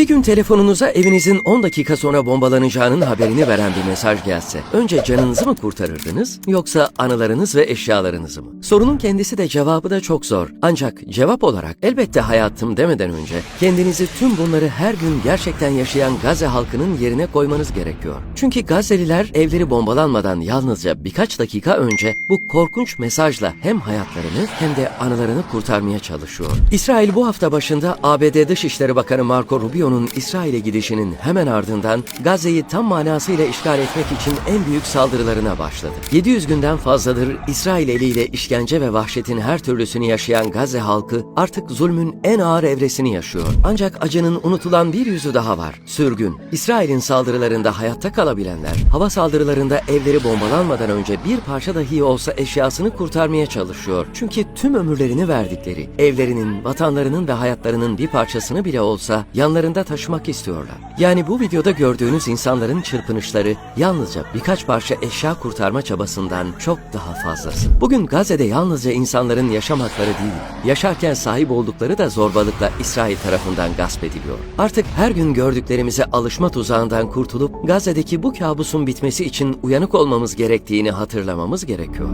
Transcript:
Bir gün telefonunuza evinizin 10 dakika sonra bombalanacağının haberini veren bir mesaj gelse, önce canınızı mı kurtarırdınız yoksa anılarınız ve eşyalarınızı mı? Sorunun kendisi de cevabı da çok zor. Ancak cevap olarak elbette hayatım demeden önce kendinizi tüm bunları her gün gerçekten yaşayan Gazze halkının yerine koymanız gerekiyor. Çünkü Gazze'liler evleri bombalanmadan yalnızca birkaç dakika önce bu korkunç mesajla hem hayatlarını hem de anılarını kurtarmaya çalışıyor. İsrail bu hafta başında ABD Dışişleri Bakanı Marco Rubio'nun İsrail'e gidişinin hemen ardından Gazze'yi tam manasıyla işgal etmek için en büyük saldırılarına başladı. 700 günden fazladır İsrail eliyle işkence ve vahşetin her türlüsünü yaşayan Gazze halkı artık zulmün en ağır evresini yaşıyor. Ancak acının unutulan bir yüzü daha var. Sürgün. İsrail'in saldırılarında hayatta kalabilenler, hava saldırılarında evleri bombalanmadan önce bir parça dahi olsa eşyasını kurtarmaya çalışıyor. Çünkü tüm ömürlerini verdikleri, evlerinin, vatanlarının ve hayatlarının bir parçasını bile olsa yanlarında taşımak istiyorlar. Yani bu videoda gördüğünüz insanların çırpınışları yalnızca birkaç parça eşya kurtarma çabasından çok daha fazlası. Bugün Gazze'de yalnızca insanların yaşam hakları değil, yaşarken sahip oldukları da zorbalıkla İsrail tarafından gasp ediliyor. Artık her gün gördüklerimize alışma tuzağından kurtulup Gazze'deki bu kabusun bitmesi için uyanık olmamız gerektiğini hatırlamamız gerekiyor.